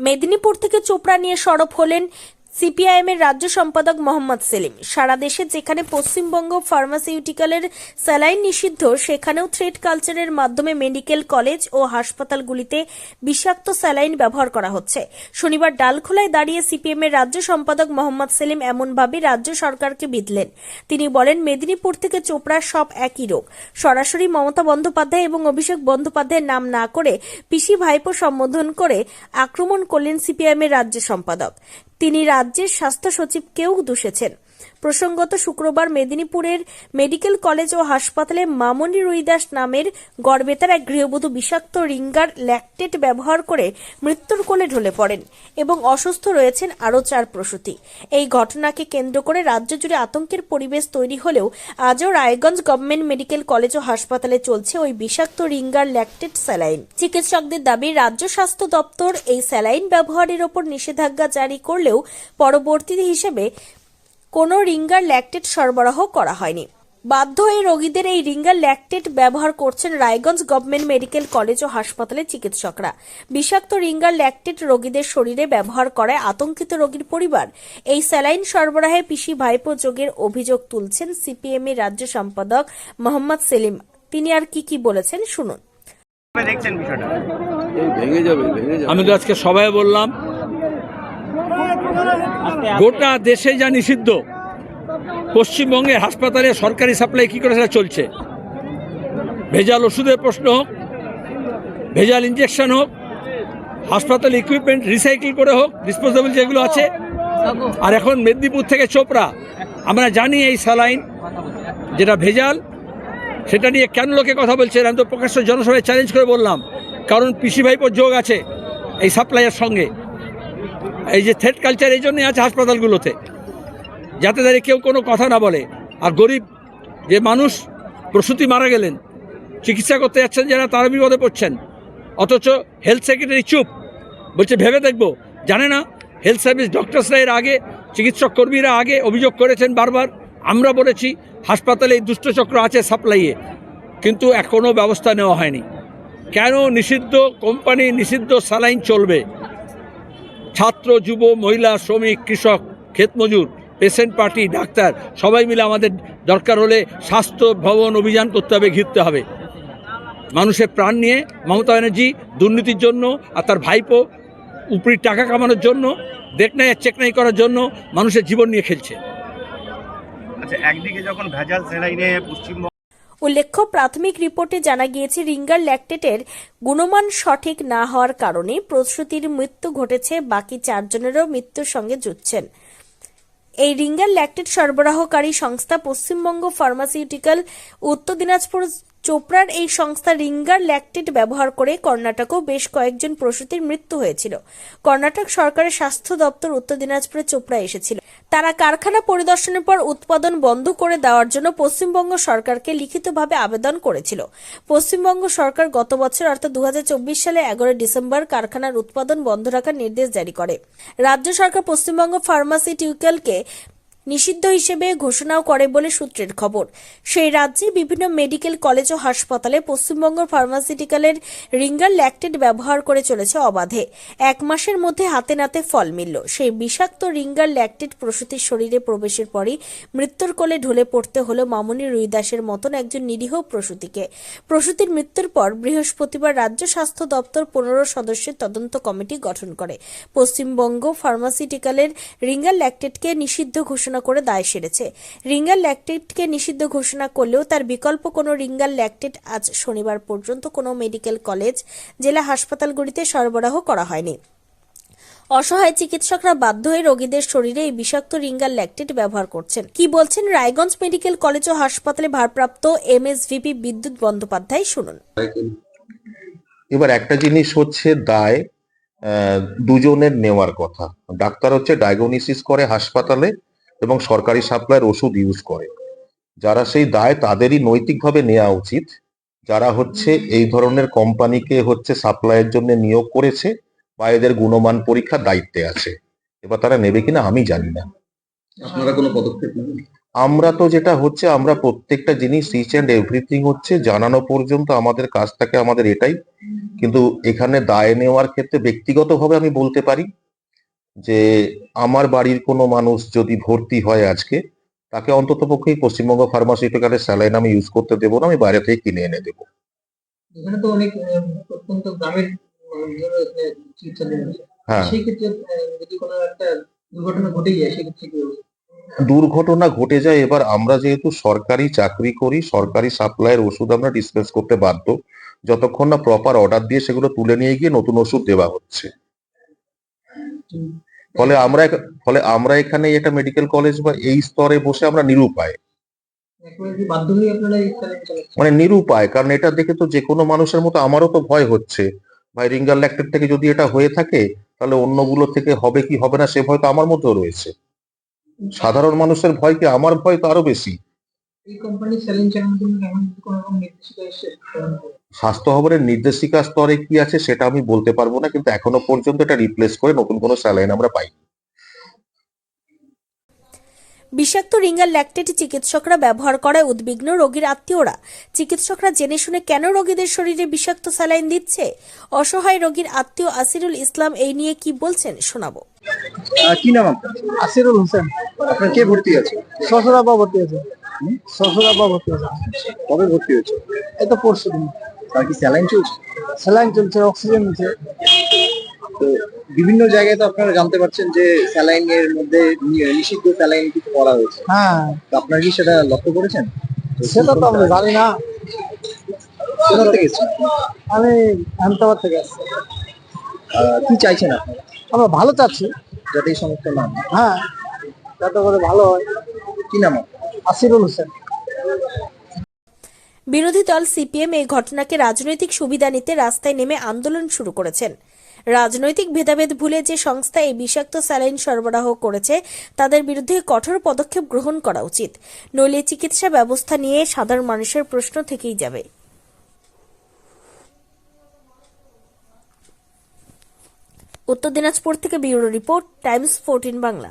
মেদিনীপুর থেকে চোপড়া নিয়ে সরব হলেন সিপিআইএম এর রাজ্য সম্পাদক মোহাম্মদ সেলিম। সারা দেশে যেখানে পশ্চিমবঙ্গ ফার্মাসিউটিক্যালের স্যালাইন নিষিদ্ধ, সেখানেও থ্রেড কালচারের মাধ্যমে মেডিকেল কলেজ ও হাসপাতালগুলিতে বিষাক্ত স্যালাইন ব্যবহার করা হচ্ছে। শনিবার ডালখোলায় দাঁড়িয়ে সিপিএম এর রাজ্য সম্পাদক মোহাম্মদ সেলিম এমনভাবে রাজ্য সরকারকে বিধলেন। তিনি বলেন, মেদিনীপুর থেকে চোপড়া সব একই রোগ। সরাসরি মমতা বন্দ্যোপাধ্যায় এবং অভিষেক বন্দ্যোপাধ্যায়ের নাম না করে পিসি ভাইপো সম্বোধন করে আক্রমণ করলেন সিপিআইএম এর রাজ্য সম্পাদক। তিনি রাজ্যের স্বাস্থ্য সচিবকেও দূষেছেন। প্রসঙ্গত শুক্রবার মেদিনীপুরের মেডিকেল কলেজ ও হাসপাতালে মামনি রুইদাস নামের গড়বেতার এক গৃহবধূ বিষাক্ত রিঙ্গার ল্যাকটেট ব্যবহার করে মৃত্যুর কোলে ঢলে পড়েন এবং অসুস্থ রয়েছেন আরও চার প্রসূতি। এই ঘটনাকে কেন্দ্র করে রাজ্য জুড়ে আতঙ্কের পরিবেশ তৈরি হলেও আজও রায়গঞ্জ গভর্নমেন্ট মেডিকেল কলেজ ও হাসপাতালে চলছে ওই বিষাক্ত রিঙ্গার ল্যাকটেট স্যালাইন। চিকিৎসকদের দাবি, রাজ্য স্বাস্থ্য দপ্তর এই স্যালাইন ব্যবহারের ওপর নিষেধাজ্ঞা জারি করলেও পরবর্তী হিসেবে কোনো রিঙ্গার ল্যাকটেট সরবরাহ করা হয়নি। বাধ্য হয়ে রোগীদের এই রিঙ্গার ল্যাকটেট ব্যবহার করছেন রায়গঞ্জ গভর্নমেন্ট মেডিকেল কলেজ ও হাসপাতালের চিকিৎসকরা। বিষাক্ত রিঙ্গার ল্যাকটেট রোগীদের শরীরে ব্যবহার করায় আতঙ্কিত রোগীর পরিবার এই স্যালাইন সরবরাহে পিসি ভাইপো যোগের অভিযোগ তুলছেন সিপিএম এর রাজ্য সম্পাদক মোহাম্মদ সেলিম। তিনি আর কি কি বলেছেন শুনুন। কীভাবে দেখছেন বিষয়টা? এই ভেঙে যাবে ভেঙে যাবে। আমি তো আজকে সবাই বললাম গোটা দেশে যা নিষিদ্ধ পশ্চিমবঙ্গের হাসপাতালে সরকারি সাপ্লাই কী করে সেটা চলছে। ভেজাল ওষুধের প্রশ্ন হোক, ভেজাল ইঞ্জেকশন হোক, হাসপাতাল ইকুইপমেন্ট রিসাইকেল করে হোক ডিসপোজেবল যেগুলো আছে, আর এখন মেদিনীপুর থেকে চোপড়া। আমরা জানি এই স্যালাইন যেটা ভেজাল, সেটা নিয়ে কেন লোকে কথা বলছে আমি তো প্রকাশ্য জনসভায় চ্যালেঞ্জ করে বললাম, কারণ পিসি ভাইপোর যোগ আছে এই সাপ্লাইয়ের সঙ্গে। এই যে থ্রেড কালচার এই জন্যই আছে হাসপাতালগুলোতে। যাতে তাদের কেউ কোনো কথা না বলে। আর গরিব যে মানুষ প্রসূতি মারা গেলেন, চিকিৎসা করতে যাচ্ছেন যারা, তারা বিপদে পড়ছেন। অথচ হেলথ সেক্রেটারি চুপ। বলছে, ভেবে দেখব। জানে না হেলথ সার্ভিস ডক্টরসরা এর আগে, চিকিৎসক কর্মীরা আগে অভিযোগ করেছেন বারবার। আমরা বলেছি, হাসপাতালে এই দুষ্টচক্র আছে সাপ্লাইয়ে কিন্তু এখনও ব্যবস্থা নেওয়া হয়নি। কেন নিষিদ্ধ কোম্পানি, নিষিদ্ধ স্যালাইন চলবে? ছাত্র, যুব, মহিলা, শ্রমিক, কৃষক, ক্ষেতমজুর, পেশেন্ট পার্টি, ডাক্তার, সবাই মিলে আমাদের দরকার হলে স্বাস্থ্য ভবন অভিযান করতে হবে, ঘিরতে হবে। মানুষের প্রাণ নিয়ে মমতা ব্যানার্জি দুর্নীতির জন্য আর তার ভাইপো উপরি টাকা কামানোর জন্য, দেখনাই আর চেকনাই করার জন্য মানুষের জীবন নিয়ে খেলছে। আচ্ছা একদিকে যখন ভেজাল সেলাইনে পশ্চিমবঙ্গ উল্লেখ্য, প্রাথমিক রিপোর্টে জানা গিয়েছে, রিঙ্গার ল্যাকটেটের গুণমান সঠিক না হওয়ার কারণে প্রসূতির মৃত্যু ঘটেছে, বাকি চারজনেরও মৃত্যুর সঙ্গে যুচ্ছেন এই রিঙ্গার ল্যাকটেট সরবরাহকারী সংস্থা পশ্চিমবঙ্গ ফার্মাসিউটিক্যাল, উত্তর দিনাজপুর চোপড়ার এই সংস্থা রিঙ্গার ল্যাকটেট ব্যবহার করে কর্ণাটকেও বেশ কয়েকজন প্রসূতির মৃত্যু হয়েছিল। কর্ণাটক সরকারের স্বাস্থ্য দপ্তর উত্তর দিনাজপুরে চোপড়া এসেছিল। তারা কারখানা পরিদর্শনের পর উৎপাদন বন্ধ করে দেওয়ার জন্য পশ্চিমবঙ্গ সরকারকে লিখিতভাবে আবেদন করেছিল। পশ্চিমবঙ্গ সরকার গত বছর, অর্থাৎ দু হাজার চব্বিশ সালে এগারোই ডিসেম্বর, কারখানার উৎপাদন বন্ধ রাখার নির্দেশ জারি করে। রাজ্য সরকার পশ্চিমবঙ্গ ফার্মাসিউটিক্যালকে নিষিদ্ধ হিসেবে ঘোষণাও করে বলে সূত্রের খবর। সেই রাজ্যে বিভিন্ন মেডিকেল কলেজ ও হাসপাতালে পশ্চিমবঙ্গ ফার্মাসিউটিক্যালের রিঙ্গার ল্যাকটেট ব্যবহার করে চলেছে অবাধে। এক মাসের মধ্যে হাতে নাতে ফল মিলল। সেই বিষাক্ত রিঙ্গার ল্যাকটেট প্রসূতির শরীরে প্রবেশের পরই মৃত্যুর কোলে ঢলে পড়তে হলো মামনি রুইদাসের মতন একজন নিরীহ প্রসূতিকে। প্রসূতির মৃত্যুর পর বৃহস্পতিবার রাজ্য স্বাস্থ্য দপ্তর পনেরো সদস্যের তদন্ত কমিটি গঠন করে। পশ্চিমবঙ্গ ফার্মাসিউটিক্যালের রিঙ্গার ল্যাকটেটকে নিষিদ্ধ ঘোষণা করে দায় সেরেছে। রিঙ্গার ল্যাকটেটকে নিষিদ্ধ ঘোষণা করলেও তার বিকল্প কোনো রিঙ্গার ল্যাকটেট আজ শনিবার পর্যন্ত কোনো মেডিকেল কলেজ, জেলা হাসপাতালগুলিতে সরবরাহ করা হয়নি। অসহায় চিকিৎসকরা বাধ্য হয়ে রোগীদের শরীরে এই বিষাক্ত রিঙ্গার ল্যাকটেট ব্যবহার করছেন। কি বলছেন রায়গঞ্জ মেডিকেল কলেজ ও হাসপাতালে ভারপ্রাপ্ত এমএসভিপি বিদ্যুৎ বন্দ্যোপাধ্যায়, শুনুন। এবার একটা জিনিস হচ্ছে দায় দুজনের নেওয়ার কথা। ডাক্তার হচ্ছে ডায়াগনোসিস করে হাসপাতালে এবং সরকারি সাপ্লাইয়ের ওষুধ ইউজ করে। যারা সেই দায় তাদেরই নৈতিকভাবে নেওয়া উচিত। যারা হচ্ছে এই ধরনের কোম্পানিকে হচ্ছে সাপ্লাইয়ের জন্য নিয়োগ করেছে বা এদের গুণমান পরীক্ষার দায়িত্বে আছে। এবার তারা নেবে কিনা আমি জানি না। আপনারা কোনো পদক্ষেপ নেবেন? আমরা তো যেটা হচ্ছে আমরা প্রত্যেকটা জিনিস ইচ অ্যান্ড এভরিথিং হচ্ছে জানানো পর্যন্ত আমাদের কাজ থাকে আমাদের এটাই। কিন্তু এখানে দায় নেওয়ার ক্ষেত্রে ব্যক্তিগতভাবে আমি বলতে পারি যে আমার বাড়ির কোনো মানুষ যদি ভর্তি হয় আজকে তাকে অন্তত পক্ষেই পশ্চিমবঙ্গ ফার্মাসিউটিক্যালের স্যালাইন আমি ইউজ করতে দেবো না আমি বাইরে থেকে কিনে এনে দেবো। এখানে তো অনেক অত্যন্ত গ্রামের চিকিৎসা হ্যাঁ। সেই ক্ষেত্রে যদি কোনো একটা দুর্ঘটনা ঘটে যায় সেক্ষেত্রে কি দুর্ঘটনা ঘটে যায় এবার আমরা যেহেতু সরকারি চাকরি করি সরকারি সাপ্লাইয়ের ওষুধ আমরা ডিসপেন্স করতে বাধ্য। যতক্ষণ না প্রপার অর্ডার দিয়ে সেগুলো তুলে নিয়ে গিয়ে নতুন ওষুধ দেওয়া হচ্ছে। ফলে আমরা ফলে আমরা এখানে এটা মেডিকেল কলেজ বা এই স্তরে বসে আমরা নিরুপায়। মানে নিরুপায় কারণ এটা দেখে তো যে কোনো মানুষের মতো আমারও তো ভয় হচ্ছে। ভাই রিঙ্গার ল্যাক্টেট থেকে যদি এটা হয়ে থাকে তাহলে অন্যগুলো থেকে হবে কি হবে না সে ভয় তো আমার মধ্যেও রয়েছে। সাধারণ মানুষের ভয় কি আমার ভয় তো আরও বেশি। এই কোম্পানির কোনো নির্দেশিকা স্বাস্থ্য ভবনের নির্দেশিকা স্তরে কি আছে সেটা আমি বলতে পারব না কিন্তু এখনও পর্যন্ত এটা রিপ্লেস করে নতুন কোনো স্যালাইন আমরা পাই বিষাক্ত রিঙ্গার ল্যাকটেট চিকিৎসকরা ব্যবহার করায় উদ্বিগ্ন রোগীর আত্মীয়রা। চিকিৎসকরা জেনে শুনে কেন রোগীদের শরীরে বিষাক্ত স্যালাইন দিচ্ছে? অসহায় রোগীর আত্মীয় আসিরুল ইসলাম এই নিয়ে কি বলছেন শোনাবো। কি নাম আসিরুল হোসেন। আপনার কে ভর্তি আছে? শ্বশুর আব্বা ভর্তি আছে। শ্বশুর আব্বা ভর্তি আছে। কবে ভর্তি হয়েছে? এই তো পরশু দিন তার কি স্যালাইন চলছে? স্যালাইন চলছে অক্সিজেন নিচ্ছে তো বিভিন্ন জায়গায় তো আপনারা জানতে পারছেন যে স্যালাইন এর মধ্যে নিষিদ্ধ স্যালাইন কিছু করা হয়েছে। হ্যাঁ। তো আপনারা কি সেটা লক্ষ্য করেছেন? সেটা তো আমরা জানি না। কোথা থেকে আমি আহমেদাবাদ থেকে আসছি। কি চাইছেন আপনারা আমরা ভালো চাচ্ছি। যাতে এই সমস্যা না হয়? যাতে করে ভালো হয়। কি নাম? আসিরুল হোসেন। বিরোধী দল সিপিএম এই ঘটনাকে রাজনৈতিক সুবিধা নিতে রাস্তায় নেমে আন্দোলন শুরু করেছেন। রাজনৈতিক ভেদাভেদ ভুলে যে সংস্থা এই বিষাক্ত স্যালাইন সরবরাহ করেছে, তাদের বিরুদ্ধে কঠোর পদক্ষেপ গ্রহণ করা উচিত। নইলে চিকিৎসা ব্যবস্থা নিয়ে সাধারণ মানুষের প্রশ্ন থেকেই যাবে। উত্তর দিনাজপুর থেকে bureau report, Times fourteen Bangla.